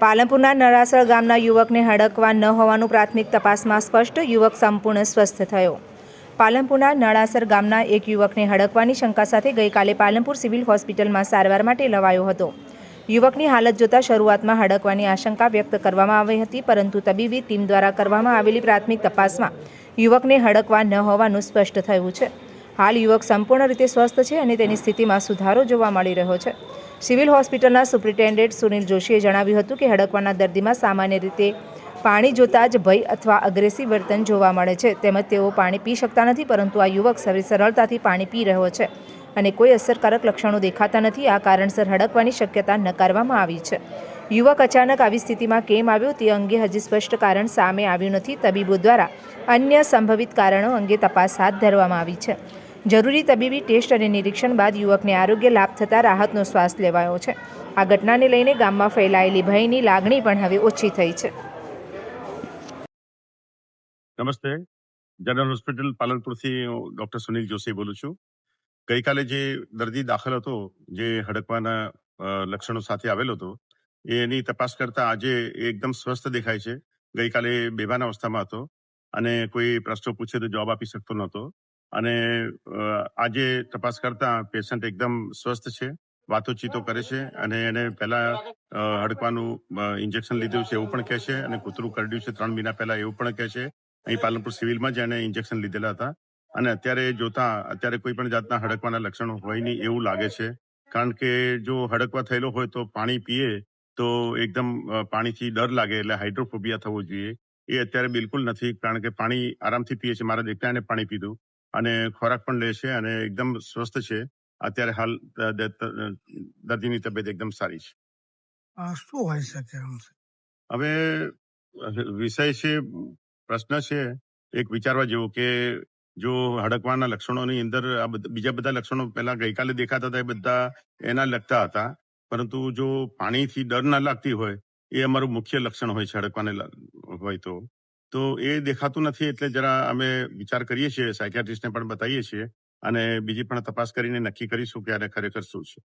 પાલનપુરના નરાસર ગામના યુવકને હડકવા ન હોવાનું પ્રાથમિક તપાસમાં સ્પષ્ટ, યુવક સંપૂર્ણ સ્વસ્થ થયો. પાલનપુરના નળાસર ગામના એક યુવકને હડકવાની શંકા સાથે ગઈકાલે પાલનપુર સિવિલ હોસ્પિટલમાં સારવાર માટે લવાયો હતો. યુવકની હાલત જોતા શરૂઆતમાં હડકવાની આશંકા વ્યક્ત કરવામાં આવી હતી, પરંતુ તબીબી ટીમ દ્વારા કરવામાં આવેલી પ્રાથમિક તપાસમાં યુવકને હડકવા ન હોવાનું સ્પષ્ટ થયું છે. હાલ યુવક સંપૂર્ણ રીતે સ્વસ્થ છે અને તેની સ્થિતિમાં સુધારો જોવા મળી રહ્યો છે. સિવિલ હોસ્પિટલના સુપ્રિન્ટેન્ડન્ટ સુનિલ જોશીએ જણાવ્યું હતું કે હડકવાના દર્દીમાં સામાન્ય રીતે પાણી જોતાં જ ભય અથવા અગ્રેસિવ વર્તન જોવા મળે છે. તેમજ તેઓ પાણી પી શકતા નથી, પરંતુ આ યુવક સર- સરળતાથી પાણી પી રહ્યો છે અને કોઈ અસરકારક લક્ષણો દેખાતા નથી. આ કારણસર હડકવાની શક્યતા નકારવામાં આવી છે. યુવક અચાનક આવી સ્થિતિમાં કેમ આવ્યો તે અંગે હજી સ્પષ્ટ કારણ સામે આવ્યું નથી. તબીબો દ્વારા અન્ય સંભવિત કારણો અંગે તપાસ હાથ ધરવામાં આવી છે. જરૂરી તબીબી ટેસ્ટ અને નિરીક્ષણ બાદ યુવકને આરોગ્ય લાભ થતાં રાહતનો શ્વાસ લેવાયો છે. આ ઘટનાને લઈને ગામમાં ફેલાયેલી ભયની લાગણી પણ હવે ઓછી થઈ છે. નમસ્તે. જનરલ હોસ્પિટલ પાલનપુરથી ડોક્ટર સુનિલ જોશી બોલું છું. ગઈકાલે જે દર્દી દાખલ હતો, જે હડકવાના લક્ષણો સાથે આવેલો હતો, એની તપાસ કરતા આજે એકદમ સ્વસ્થ દેખાય છે. ગઈકાલે બેભાન અવસ્થામાં હતો અને કોઈ પ્રશ્નો પૂછે તો જવાબ આપી શકતો નહોતો. અને આજે તપાસ કરતા પેશન્ટ એકદમ સ્વસ્થ છે, વાતોચીતો કરે છે અને એને પહેલા હડકવાનું ઇન્જેક્શન લીધું છે એવું પણ કહે છે અને કૂતરું કરડ્યું છે ત્રણ મહિના પહેલા એવું પણ કહે છે. અહીં પાલનપુર સિવિલમાં જ એને ઇન્જેક્શન લીધેલા હતા અને અત્યારે જોતા, અત્યારે કોઈ પણ જાતના હડકવાના લક્ષણો હોય નહીં એવું લાગે છે. કારણ કે જો હડકવા થયેલો હોય તો પાણી પીએ તો એકદમ પાણીથી ડર લાગે એટલે હાઇડ્રોફોબિયા થવો જોઈએ. એ અત્યારે બિલકુલ નથી. કારણ કે પાણી આરામથી પીએ છે. મારા દેખતા એને પાણી પીધું. અને ખોરાક પણ લે છે અને એકદમ સ્વસ્થ છે. અત્યારે હાલ દર્દીની તબિયત એકદમ સારી છે. શું હોય શકે હવે વિષય છે પ્રશ્ન છે એક વિચારવા જેવો કે જો હડકવાના લક્ષણોની અંદર આ બીજા બધા લક્ષણો પહેલા ગઈકાલે દેખાતા હતા એ બધા એના લગતા હતા. પરંતુ જો પાણીથી ડર ના લાગતી હોય એ અમારું મુખ્ય લક્ષણ હોય છે હડકવાને હોય તો. તો એ દેખાતું નથી એટલે જરા અમે વિચાર કરીએ છીએ સાયકિયાટ્રિસ્ટને પણ બતાવીએ છીએ અને બીજી પણ તપાસ કરીને નક્કી કરીશું કે આને ખરેખર શું છે.